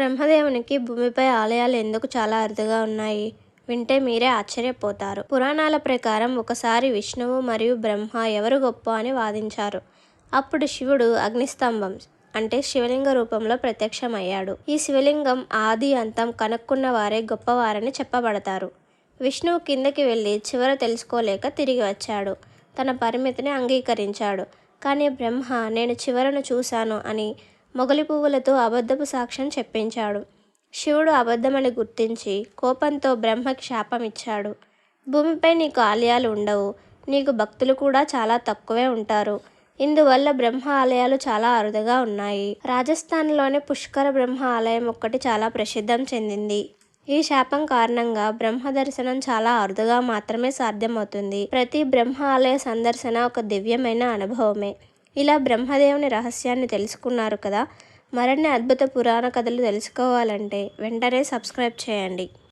బ్రహ్మదేవునికి భూమిపై ఆలయాలు ఎందుకు చాలా అరుదుగా ఉన్నాయి? వింటే మీరే ఆశ్చర్యపోతారు. పురాణాల ప్రకారం ఒకసారి విష్ణువు మరియు బ్రహ్మ ఎవరు గొప్ప అని వాదించారు. అప్పుడు శివుడు అగ్నిస్తంభం అంటే శివలింగ రూపంలో ప్రత్యక్షమయ్యాడు. ఈ శివలింగం ఆది అంతం కనుక్కున్న వారే గొప్పవారని చెప్పబడతారు. విష్ణువు కిందకి వెళ్ళి చివర తెలుసుకోలేక తిరిగి వచ్చాడు. తన పరిమితిని అంగీకరించాడు. కానీ బ్రహ్మ నేను చివరను చూశాను అని మొగలి పువ్వులతో అబద్ధపు సాక్ష్యం చెప్పించాడు. శివుడు అబద్ధమని గుర్తించి కోపంతో బ్రహ్మకి శాపం ఇచ్చాడు భూమిపై నీకు ఆలయాలు ఉండవు. నీకు భక్తులు కూడా చాలా తక్కువే ఉంటారు. ఇందువల్ల బ్రహ్మ ఆలయాలు చాలా అరుదుగా ఉన్నాయి. రాజస్థాన్లోని పుష్కర బ్రహ్మ ఆలయం ఒక్కటి చాలా ప్రసిద్ధం చెందింది. ఈ శాపం కారణంగా బ్రహ్మ దర్శనం చాలా అరుదుగా మాత్రమే సాధ్యమవుతుంది. ప్రతి బ్రహ్మ ఆలయ సందర్శన ఒక దివ్యమైన అనుభవమే. ఇలా బ్రహ్మదేవుని రహస్యాన్ని తెలుసుకున్నారు కదా. మరిన్ని అద్భుత పురాణ కథలు తెలుసుకోవాలంటే వెంటనే సబ్స్క్రైబ్ చేయండి.